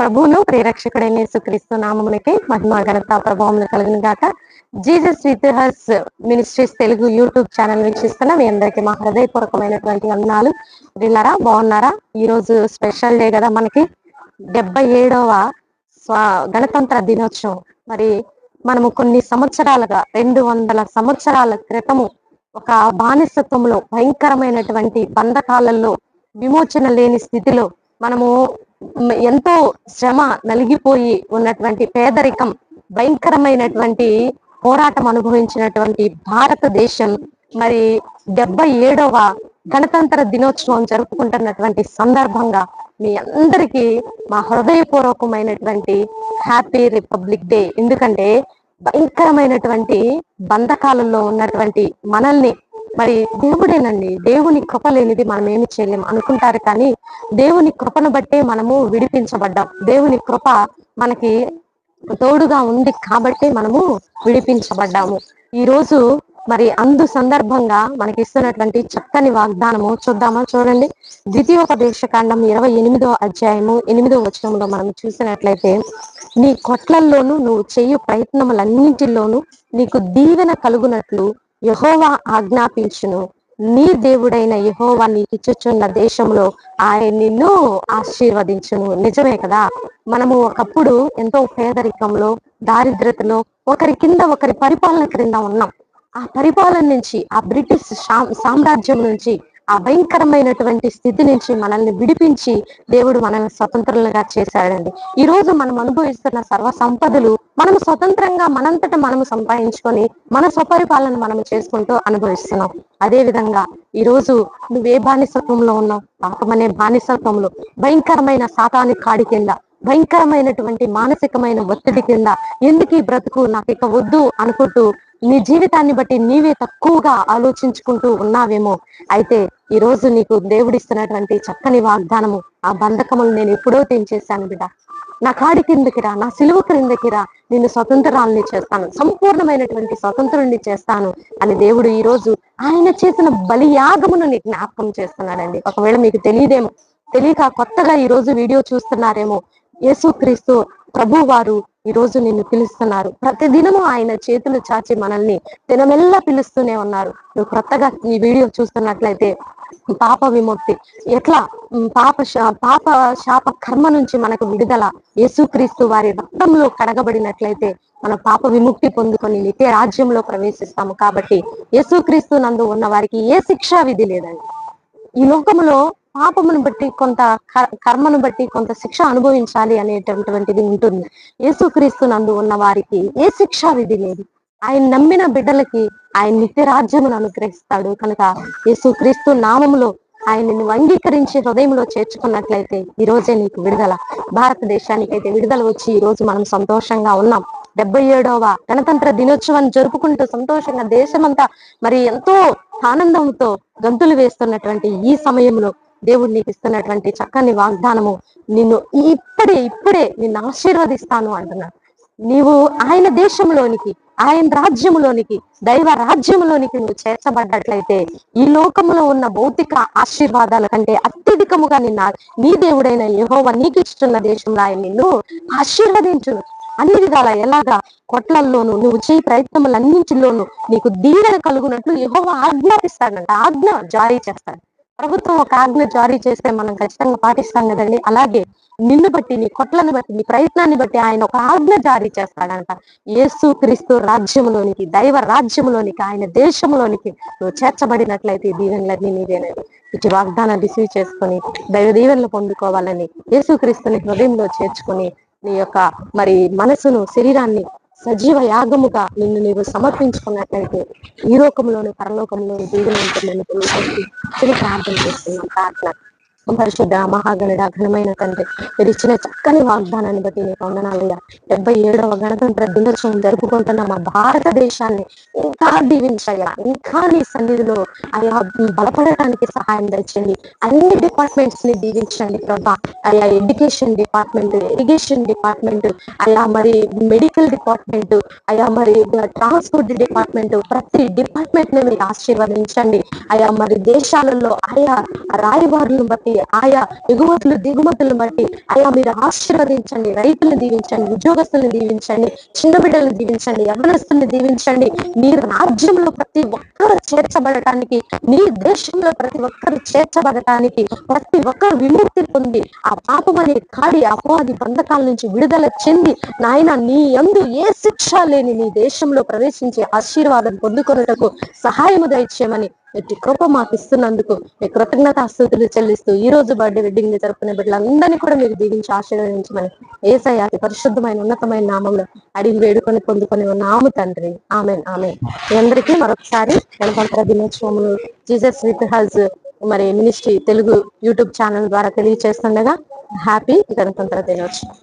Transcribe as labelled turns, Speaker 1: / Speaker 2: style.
Speaker 1: ప్రభువును ప్రేరక్షకుడైన యేసుక్రీస్తు నామమునికి మహిమ ఘనత ప్రభావములు కలిగిన గాక. Jesus with hers ministries Telugu YouTube channel వీక్షిస్తున్న మీ అందరికి మా హృదయపూర్వకమైనటువంటి వందనాలు. వీళ్ళరా బాగున్నారా? ఈ రోజు స్పెషల్ డే కదా మనకి. డెబ్బై ఏడవ స్వా గణతంత్ర దినోత్సవం. మరి మనము కొన్ని సంవత్సరాలుగా రెండు వందల సంవత్సరాల క్రితము ఒక బానిసత్వంలో భయంకరమైనటువంటి బంధకాలలో విమోచన లేని స్థితిలో మనము ఎంతో శ్రమ నలిగిపోయి ఉన్నటువంటి పేదరికం భయంకరమైనటువంటి పోరాటం అనుభవించినటువంటి భారతదేశం మరి డెబ్బై ఏడవ గణతంత్ర దినోత్సవం జరుపుకుంటున్నటువంటి సందర్భంగా మీ అందరికీ మా హృదయపూర్వకమైనటువంటి హ్యాపీ రిపబ్లిక్ డే. ఎందుకంటే భయంకరమైనటువంటి బంధకాలలో ఉన్నటువంటి మనల్ని మరి దేవుడేనండి. దేవుని కృప లేనిది మనం ఏమి చేయలేము అనుకుంటారు కానీ దేవుని కృపను బట్టే మనము విడిపించబడ్డాం. దేవుని కృప మనకి తోడుగా ఉంది కాబట్టి మనము విడిపించబడ్డాము. ఈ రోజు మరి అందు సందర్భంగా మనకి ఇస్తున్నటువంటి చక్కని వాగ్దానము చూద్దామా? చూడండి. ద్వితీయోపదేశ కాండం ఇరవై ఎనిమిదో అధ్యాయము ఎనిమిదో వచనంలో మనం చూసినట్లయితే నీ కొట్లల్లోనూ నువ్వు చేయు ప్రయత్నములన్నింటిలోనూ నీకు దీవెన కలుగునట్లు యహోవా ఆజ్ఞాపించును. నీ దేవుడైన యహోవా నీకు ఇచ్చుచున్న దేశంలో ఆయన నిన్ను ఆశీర్వదించును. నిజమే కదా? మనము ఒకప్పుడు ఎంతో పేదరికంలో దారిద్రతలో ఒకరి కింద ఒకరి పరిపాలన క్రింద ఉన్నాం. ఆ పరిపాలన నుంచి ఆ బ్రిటిష్ సామ్రాజ్యం నుంచి ఆ భయంకరమైనటువంటి స్థితి నుంచి మనల్ని విడిపించి దేవుడు మనల్ని స్వతంత్రులుగా చేశాడండి. ఈ రోజు మనం అనుభవిస్తున్న సర్వ సంపదలు మనం స్వతంత్రంగా మనంతట మనం సంపాదించుకొని మన స్వపరిపాలన మనం చేసుకుంటూ అనుభవిస్తున్నాం. అదే విధంగా ఈ రోజు నువ్వే బానిసత్వంలో ఉన్నావు? పాపమనే బానిసత్వంలో. భయంకరమైన సాతాని కాడి కింద భయంకరమైనటువంటి మానసికమైన ఒత్తిడి కింద ఎందుకు ఈ బ్రతుకు నాకు ఇక వద్దు అనుకుంటూ నీ జీవితాన్ని బట్టి నీవే తక్కువగా ఆలోచించుకుంటూ ఉన్నావేమో. అయితే ఈ రోజు నీకు దేవుడిస్తున్నటువంటి చక్కని వాగ్దానము ఆ బంధకములు నేను ఎప్పుడో తెంచేశాను బిడ్డ. నా కాడి కిందకి రా నా సిలువ క్రిందకి రా నిన్ను స్వతంత్రాలని చేస్తాను సంపూర్ణమైనటువంటి స్వతంత్రుల్ని చేస్తాను అని దేవుడు ఈ రోజు ఆయన చేసిన బలియాగమును నీకు జ్ఞాపకం చేస్తున్నాడండి. ఒకవేళ మీకు తెలియదేమో తెలియక కొత్తగా ఈ రోజు వీడియో చూస్తున్నారేమో యేసుక్రీస్తు ప్రభు వారు ఈ రోజు నిన్ను పిలుస్తున్నారు. ప్రతిదినము ఆయన చేతులు చాచి మనల్ని దినమెల్లా పిలుస్తూనే ఉన్నారు. నువ్వు కొత్తగా ఈ వీడియో చూస్తున్నట్లయితే పాప విముక్తి. ఎట్లా? పాప శా- పాప శాప కర్మ నుంచి మనకు విడుదల. యేసుక్రీస్తు వారి రక్తంలో కడగబడినట్లయితే మన పాప విముక్తి పొందుకొని నిత్య రాజ్యంలో ప్రవేశిస్తాము కాబట్టి యేసుక్రీస్తు నందు ఉన్న వారికి ఏ శిక్షా విధి లేదండి. ఈ లోకములో పాపమును బట్టి కొంత కర్- కర్మను బట్టి కొంత శిక్ష అనుభవించాలి అనేటటువంటిది ఉంటుంది. యేసుక్రీస్తు నందు ఉన్న వారికి ఏ శిక్షా విధి లేదు. ఆయన నమ్మిన బిడ్డలకి ఆయన నిత్య రాజ్యమును అనుగ్రహిస్తాడు. కనుక యేసుక్రీస్తు నామములో ఆయనను అంగీకరించి హృదయంలో చేర్చుకున్నట్లయితే ఈ రోజే నీకు విడుదల. భారతదేశానికి అయితే విడుదల వచ్చి ఈ రోజు మనం సంతోషంగా ఉన్నాం. డెబ్బై ఏడవ గణతంత్ర దినోత్సవాన్ని జరుపుకుంటూ సంతోషంగా దేశమంతా మరి ఎంతో ఆనందంతో గంతులు వేస్తున్నటువంటి ఈ సమయంలో దేవుడు నీకు ఇస్తున్నటువంటి చక్కని వాగ్దానము నిన్ను ఇప్పుడే ఇప్పుడే నిన్ను ఆశీర్వదిస్తాను అంటున్నాడు. నీవు ఆయన దేశంలోనికి ఆయన రాజ్యములోనికి దైవ రాజ్యంలోనికి నువ్వు చేర్చబడ్డట్లయితే ఈ లోకములో ఉన్న భౌతిక ఆశీర్వాదాల కంటే అత్యధికముగా నిన్న నీ దేవుడైన యహోవ నీకు ఇస్తున్న దేశంలో ఆయన నిన్ను ఆశీర్వదించును. అన్ని విధాల ఎలాగా కొట్లల్లోనూ నువ్వు చేయి ప్రయత్నములన్నింటిలోనూ నీకు దీవెన కలుగునట్లు యహోవ ఆజ్ఞాపిస్తాడంట ఆజ్ఞ జారీ చేస్తాడు. ప్రభుత్వం ఒక ఆజ్ఞ జారీ చేస్తే మనం ఖచ్చితంగా పాటిస్తాం కదండి. అలాగే నిన్ను బట్టి నీ కొట్లను బట్టి నీ ప్రయత్నాన్ని బట్టి ఆయన ఒక ఆజ్ఞ జారీ చేస్తాడంట. యేసు క్రీస్తు రాజ్యములోనికి దైవ రాజ్యములోనికి ఆయన దేశంలోనికి నువ్వు చేర్చబడినట్లయితే దీవెనలన్నీ నీవేనండి ఇటు వాగ్దానం రిసీవ్ చేసుకొని దైవ దీవెనలు పొందుకోవాలని యేసుక్రీస్తుని హృదయంలో చేర్చుకొని నీ యొక్క మరి మనసును శరీరాన్ని సజీవ యాగముగా నిన్ను నీవు సమర్పించుకున్నట్లయితే ఈ లోకంలోని పరలోకంలోని దీవులు ఉంటుందని తెలియజేసి ప్రార్థన చేస్తున్నాం ప్రార్థన. పరిశుద్ధ మహాగణుడ ఘనమైన తండ్రి. మీరు ఇచ్చిన చక్కని వాగ్దానాన్ని బట్టి నీకు వందనాలయ్యా. డెబ్బై ఏడవ గణతంత్ర దినోత్సవం జరుపుకుంటున్న మా భారతదేశాన్ని ఇంకా దీవించయ్యా. ఇంకా నీ సన్నిధిలో అలా బలపడటానికి సహాయం తెచ్చండి అన్ని డిపార్ట్మెంట్స్ని దీవించండి ప్రభా. అయా ఎడ్యుకేషన్ డిపార్ట్మెంట్ ఇరిగేషన్ డిపార్ట్మెంట్ అయా మరి మెడికల్ డిపార్ట్మెంట్ అయా మరి ట్రాన్స్పోర్ట్ డిపార్ట్మెంట్ ప్రతి డిపార్ట్మెంట్ని మీరు ఆశీర్వదించండి. అయా మరి దేశాలలో ఆయా రాయబారులను బట్టి ఆయా ఎగుమతులు దిగుమతులు బట్టి అయా మీరు ఆశీర్వదించండి రైతులను దీవించండి ఉద్యోగస్తులను దీవించండి చిన్న బిడ్డలను దీవించండి యవనస్తుల్ని దీవించండి. మీ రాజ్యంలో ప్రతి ఒక్కరు చేర్చబడటానికి మీ దేశంలో ప్రతి ఒక్కరు చేర్చబడటానికి ప్రతి ఒక్కరు విముక్తి పొంది ఆ పాపం అనే కాడి అపవాది బంధకాల నుంచి విడుదల చెంది నాయన నీ ఎందు ఏ శిక్ష లేని నీ దేశంలో ప్రవేశించే ఆశీర్వాదం పొందుకొనుటకు సహాయము దయచేయమని ఎట్టి కృప మాకు ఇస్తున్నందుకు మీ కృతజ్ఞత స్థుతులు చెల్లిస్తూ ఈ రోజు బర్త్డే వెడ్డింగ్ని జరుపుకునే బిడ్డలందరినీ కూడా మీరు దీవించి ఆశీర్వదించమని ఏసై అతి పరిశుద్ధమైన ఉన్నతమైన నామంలో అడిగి వేడుకొని పొందుకొని ఉన్నాము తండ్రి. ఆమె ఆమె మీ అందరికీ మరొకసారి గణతంత్ర దినోత్సవములు జీసస్ విత్ హజ్ మరి మినిస్ట్రీ తెలుగు యూట్యూబ్ ఛానల్ ద్వారా తెలియజేస్తుండగా హ్యాపీ గణతంత్ర దినోత్సవం.